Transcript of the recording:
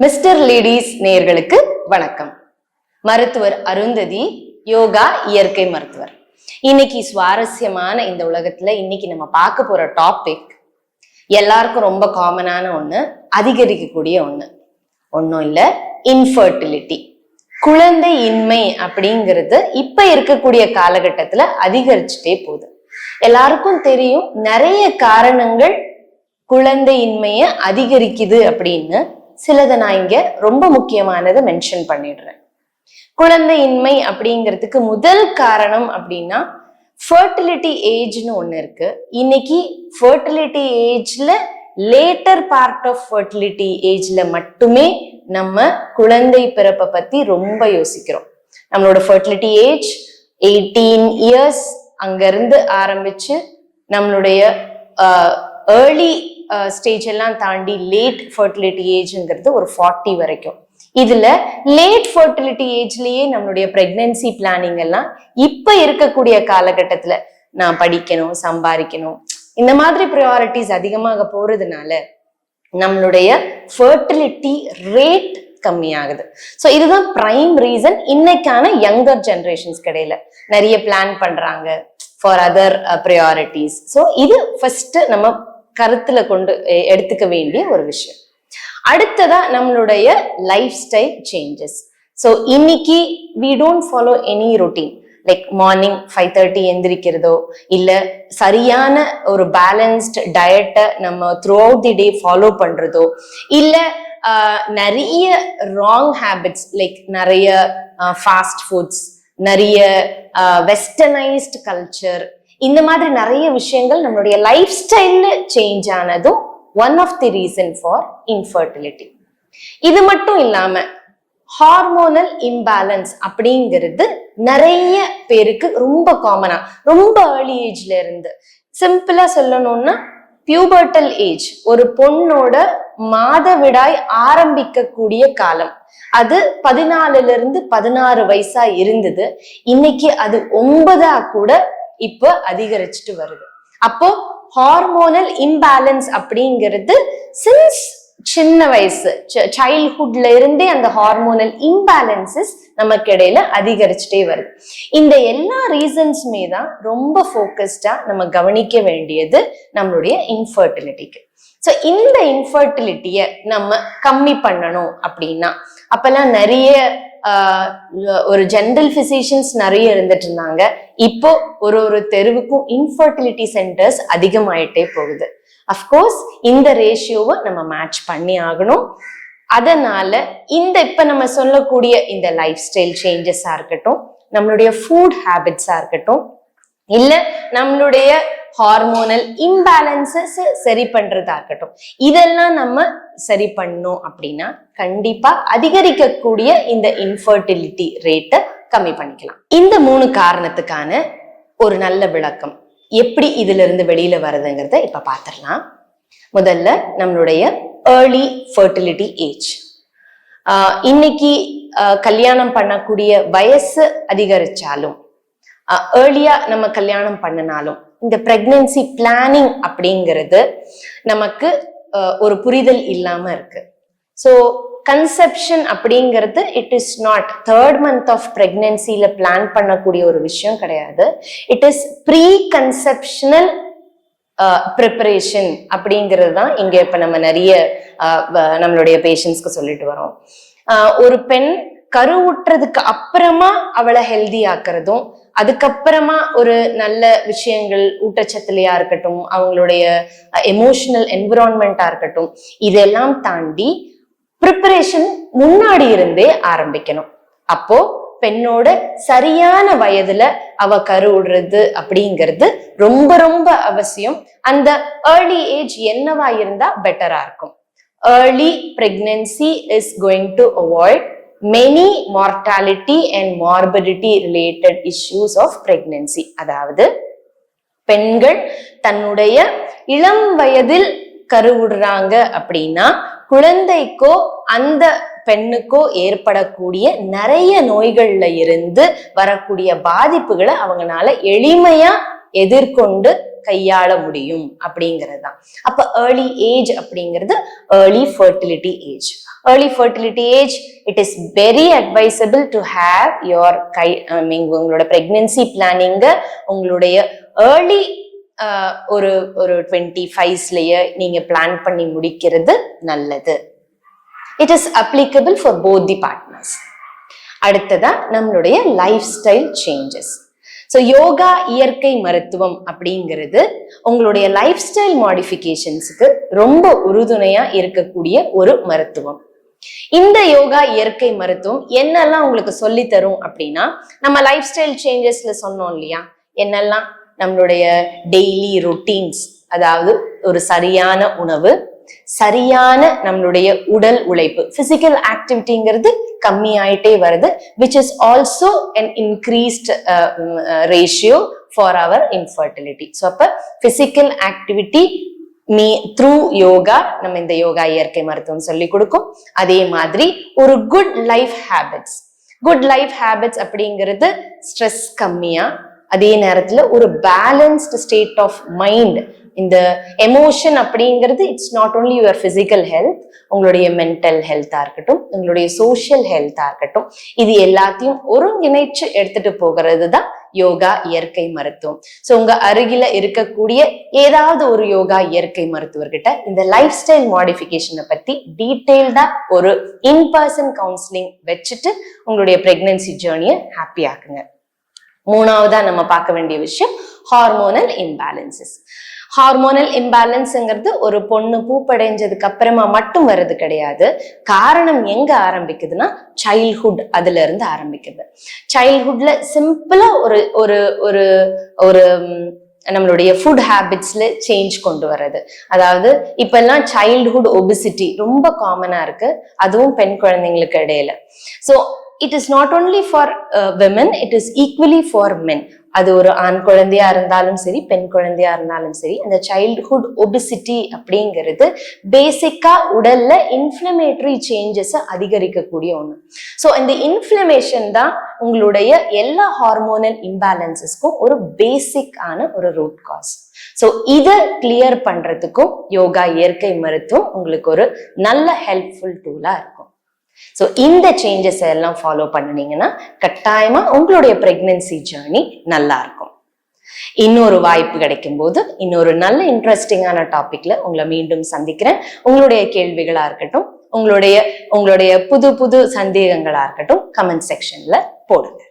Mister ladies நேயர்களுக்கு வணக்கம். மருத்துவர் அருந்ததி யோகா இயற்கை மருத்துவர். இன்னைக்கு சுவாரஸ்யமான இந்த உலகத்துல இன்னைக்கு நம்ம பார்க்க போற டாபிக் எல்லாருக்கும் ரொம்ப காமனான ஒண்ணு அதிகரிக்கக்கூடிய ஒண்ணு. ஒன்றும் இல்லை இன்ஃபர்டிலிட்டி குழந்தை இன்மை அப்படிங்கிறது இப்ப இருக்கக்கூடிய காலகட்டத்துல அதிகரிச்சுட்டே போகுது. எல்லாருக்கும் தெரியும் நிறைய காரணங்கள் குழந்தையின்மைய அதிகரிக்குது அப்படின்னு சிலதை நான் இங்க ரொம்ப முக்கியமானதை மென்ஷன் பண்ணிடுறேன். குழந்தையின்மை அப்படிங்கிறதுக்கு முதல் காரணம் அப்படின்னா ஃபர்டிலிட்டி ஏஜ்னு ஒன்று இருக்கு. இன்னைக்கு ஃபர்டிலிட்டி ஏஜ்ல லேட்டர் பார்ட் ஆஃப் ஃபர்டிலிட்டி ஏஜ்ல மட்டுமே நம்ம குழந்தை பிறப்பை பத்தி ரொம்ப யோசிக்கிறோம். நம்மளோட ஃபர்டிலிட்டி ஏஜ் எயிட்டீன் இயர்ஸ் அங்கிருந்து ஆரம்பிச்சு நம்மளுடைய ஏர்லி ஸ்டேஜ் எல்லாம் தாண்டி லேட் ஃபர்டிலிட்டி ஏஜ்ங்கிறது ஒரு ஃபார்ட்டி வரைக்கும். இதுல லேட் ஃபர்டிலிட்டி ஏஜ்லயே நம்மளுடைய பிரெக்னன்சி பிளானிங் எல்லாம் இப்ப இருக்கக்கூடிய காலகட்டத்துல நான் படிக்கணும் சம்பாதிக்கணும் இந்த மாதிரி ப்ரையாரிட்டிஸ் அதிகமாக போறதுனால நம்மளுடைய ஃபர்டிலிட்டி ரேட் கம்மியாகுது. ஸோ இதுதான் பிரைம் ரீசன் இன்னைக்கான யங்கர் ஜென்ரேஷன்ஸ் கிடையில நிறைய பிளான் பண்றாங்க ஃபார் அதர் ப்ரையாரிட்டிஸ் ஸோ இது ஃபர்ஸ்ட் நம்ம கருத்துல கொண்டு எடுத்துக்க வேண்டிய ஒரு விஷயம். அடுத்ததா நம்மளுடைய லைஃப் ஸ்டைல் சேஞ்சஸ் ஸோ இன்னைக்கு we don't follow any routine like morning five thirty எந்திரிக்கிறதோ இல்லை சரியான ஒரு பேலன்ஸ்ட் டயட்டை நம்ம throughout the day follow பண்றதோ இல்லை நிறைய ராங் ஹேபிட்ஸ் லைக் நிறைய ஃபாஸ்ட் ஃபுட்ஸ் நிறைய வெஸ்டர்னைஸ்ட் கல்ச்சர் இந்த மாதிரி நிறைய விஷயங்கள் நம்மளுடைய லைஃப் ஸ்டைல்ல சேஞ்ச் ஆனதும் one of the reason for infertility இது மட்டும் இல்லாம ஹார்மோனல் இம்பேலன்ஸ் அப்படிங்கிறது நிறைய பேருக்கு ரொம்ப காமனா ரொம்ப ஏர்லி ஏஜ்ல இருந்து. சிம்பிளா சொல்லணும்னா பியூபர்டல் ஏஜ் ஒரு பொண்ணோட மாதவிடாய் ஆரம்பிக்கக்கூடிய காலம். அது பதினாலுல இருந்து பதினாறு வயசா இருந்தது. இன்னைக்கு அது ஒன்பதா கூட இப்ப அதிகரிச்சுட்டு வருது. அப்போ ஹார்மோனல் இம்பேலன்ஸ் அப்படிங்கிறது சின்ஸ் சின்ன வயசு சைல்ட்ஹுட்ல இருந்தே அந்த ஹார்மோனல் இம்பேலன்சஸ் நமக்கு இடையில அதிகரிச்சுட்டே வருது. இந்த எல்லா ரீசன்ஸுமே தான் ரொம்ப ஃபோக்கஸ்டா நம்ம கவனிக்க வேண்டியது நம்மளுடைய இன்ஃபர்டிலிட்டிக்கு ஸோ இந்த இன்ஃபர்டிலிட்டியை நம்ம கம்மி பண்ணணும் அப்படின்னா அப்பெல்லாம் நிறைய ஒரு ஜென்ரல் பிசிஷியன்ஸ் நிறைய இருந்துட்டு இருந்தாங்க. இப்போ ஒரு ஒரு தெருவுக்கும் இன்ஃபர்டிலிட்டி சென்டர்ஸ் அதிகமாயிட்டே போகுது. அஃப்கோர்ஸ் இந்த ரேஷியோவை நம்ம மேட்ச் பண்ணி ஆகணும். அதனால இந்த இப்ப நம்ம சொல்லக்கூடிய இந்த லைஃப் ஸ்டைல் சேஞ்சஸா இருக்கட்டும் நம்மளுடைய ஃபுட் ஹேபிட்ஸா இருக்கட்டும் இல்ல நம்மளுடைய ஹார்மோனல் இம்பேலன்சஸ் சரி பண்றதா இருக்கட்டும் இதெல்லாம் நம்ம சரி பண்ணோம் அப்படின்னா கண்டிப்பா அதிகரிக்கக்கூடிய இந்த இன்ஃபர்டிலிட்டி ரேட்டை கம்மி பண்ணிக்கலாம். இந்த மூணு காரணத்துக்கான ஒரு நல்ல விளக்கம். எப்படி இதுல இருந்து வெளியில வருதுங்கிறத இப்ப பாத்திரலாம் முதல்ல நம்மளுடைய ஏர்லி ஃபர்டிலிட்டி ஏஜ் இன்னைக்கு கல்யாணம் பண்ணக்கூடிய வயசு அதிகரிச்சாலும் ஏர்லியா நம்ம கல்யாணம் பண்ணினாலும் இந்த பிரெக்னன்சி பிளானிங் அப்படிங்கிறது நமக்கு ஒரு புரிதல் இல்லாம இருக்கு. ஸோ கன்செப்ஷன் அப்படிங்கிறது it is not third month of பிரெக்னன்சில plan பண்ணக்கூடிய ஒரு விஷயம் கிடையாது. It is pre conceptional preparation அப்படிங்கிறது தான் இங்க இப்போ நம்ம நிறைய ஆஹ் நம்மளுடைய பேஷண்ட்ஸ்க்கு சொல்லிட்டு வரோம். ஆஹ் ஒரு பெண் கருவுற்றதுக்கு அப்புறமா அவளை ஹெல்தி ஆக்குறதும் அதுக்கப்புறமா ஒரு நல்ல விஷயங்கள் ஊட்டச்சத்துலையா இருக்கட்டும் அவங்களுடைய எமோஷனல் என்விரான்மெண்டா இருக்கட்டும் இதெல்லாம் தாண்டி ப்ரிப்பரேஷன் முன்னாடி இருந்தே ஆரம்பிக்கணும். அப்போ பெண்ணோட சரியான வயதுல அவ கருவிடுறது அப்படிங்கிறது ரொம்ப ரொம்ப அவசியம். அந்த ஏர்லி ஏஜ் என்னவா இருந்தா பெட்டரா இருக்கும். Early pregnancy is going to avoid many mortality and morbidity related issues of pregnancy அதாவது பெண்கள் தன்னுடைய இளம் வயதில் கருவுடுறாங்க அப்படின்னா குழந்தைக்கோ அந்த பெண்ணுக்கோ ஏற்படக்கூடிய நிறைய நோய்கள்ல இருந்து வரக்கூடிய பாதிப்புகளை அவங்களால எளிமையா எதிர்கொண்டு கையாள முடியும் அப்படிங்கிறது தான் அப்ப ஏர்லி ஏஜ் அப்படிங்கிறது early fertility age early fertility age it is very advisable to have your guy I mean உங்களோட பிரெக்னன்சி பிளானிங்க உங்களுடைய ஏர்லி ஒரு ஒரு டுவெண்ட்டி ஃபைவ்ஸ்லயே நீங்க பிளான் பண்ணி முடிக்கிறது நல்லது. It is applicable for both the partners அடுத்ததா நம்மளுடைய life style changes so yoga இயற்கை மருத்துவம் அப்படிங்கிறது உங்களுடைய லைஃப் ஸ்டைல் மாடிஃபிகேஷன்ஸுக்கு ரொம்ப உறுதுணையா இருக்கக்கூடிய ஒரு மருத்துவம். இந்த யோகா இயற்கை மருத்துவம் என்னெல்லாம் உங்களுக்கு சொல்லி தரும் அப்படின்னா நம்ம லைஃப் ஸ்டைல் சேஞ்சஸ்ல சொன்னோம் இல்லையா? என்னெல்லாம் நம்மளுடைய டெய்லி ரொட்டீன்ஸ் அதாவது ஒரு சரியான உணவு சரியான நம்மளுடைய உடல் உழைப்பு. பிசிக்கல் ஆக்டிவிட்டிங்கிறது கம்மி ஆயிட்டே வருது which is also an increased ratio for our infertility so அப்போ physical activity me through yoga நம்ம இந்த யோகா இயற்கை மருத்துவம் சொல்லி கொடுக்கும். அதே மாதிரி ஒரு good life habits good life habits அப்படிங்கிறது ஸ்ட்ரெஸ் கம்மியா அதே நேரத்துல ஒரு பேலன்ஸ்டு ஸ்டேட் ஆஃப் மைண்ட் இந்த எமோஷன் அப்படிங்கிறது it's not only your physical health உங்களுடைய மென்டல் ஹெல்த்தா இருக்கட்டும் உங்களுடைய சோஷியல் ஹெல்த்தா இருக்கட்டும் இது எல்லாத்தையும் ஒருங்கிணைச்சு எடுத்துட்டு போகிறது தான் யோகா இயற்கை மருத்துவம். ஸோ உங்க அருகில இருக்கக்கூடிய ஏதாவது ஒரு யோகா இயற்கை மருத்துவர்கிட்ட இந்த லைஃப் ஸ்டைல் மாடிஃபிகேஷனை பத்தி டீட்டெயில்டா ஒரு இன் பர்சன் கவுன்சிலிங் வச்சுட்டு உங்களுடைய பிரெக்னன்சி ஜேர்னியை ஹாப்பி ஆக்குங்க. மூணாவதா நம்ம பார்க்க வேண்டிய விஷயம் ஹார்மோனல் இம்பேலன்சஸ் ஹார்மோனல் இம்பேலன்ஸ்ங்கிறது ஒரு பொண்ணு பூப்படைஞ்சதுக்கு அப்புறமா மட்டும் வர்றது கிடையாது. காரணம் எங்க ஆரம்பிக்குதுன்னா சைல்ட்ஹுட் அதுல இருந்து ஆரம்பிக்குது சைல்ட்ஹுட்ல சிம்பிளா ஒரு ஒரு ஒரு ஒரு நம்மளுடைய ஃபுட் ஹேபிட்ஸ்ல சேஞ்ச் கொண்டு வர்றது. அதாவது இப்பெல்லாம் சைல்ட்ஹுட் ஒபிசிட்டி ரொம்ப காமனா இருக்கு. அதுவும் பெண் குழந்தைங்களுக்கு இடையில. So it is not only for women it is equally for men அது ஒரு ஆண் குழந்தையா இருந்தாலும் சரி பெண் குழந்தையா இருந்தாலும் சரி அந்த சைல்ட்ஹுட் ஒபிசிட்டி அப்படிங்கிறது பேசிக்கா உடல்ல இன்ஃப்ளமேட்டரி சேஞ்சஸை அதிகரிக்கக்கூடிய ஒண்ணு. ஸோ இந்த இன்ஃப்ளமேஷன் தான் உங்களுடைய எல்லா ஹார்மோனல் இம்பேலன்சஸ்க்கும் ஒரு பேசிக் ஆன ஒரு ரூட் காஸ் ஸோ இதை கிளியர் பண்றதுக்கும் யோகா இயற்கை மருத்துவம் உங்களுக்கு ஒரு நல்ல ஹெல்ப்ஃபுல் டூலா இருக்கும். ஸோ இந்த சேஞ்சஸ் எல்லாம் ஃபாலோ பண்ணினீங்கன்னா கட்டாயமா உங்களுடைய ப்ரெக்னென்சி ஜேர்னி நல்லா இருக்கும். இன்னொரு வாய்ப்பு கிடைக்கும் போது இன்னொரு நல்ல இன்ட்ரெஸ்டிங்கான டாபிக்ல உங்களை மீண்டும் சந்திக்கிறேன். உங்களுடைய கேள்விகளா இருக்கட்டும் உங்களுடைய உங்களுடைய புது புது சந்தேகங்களா இருக்கட்டும் கமெண்ட் செக்ஷன்ல போடுங்க.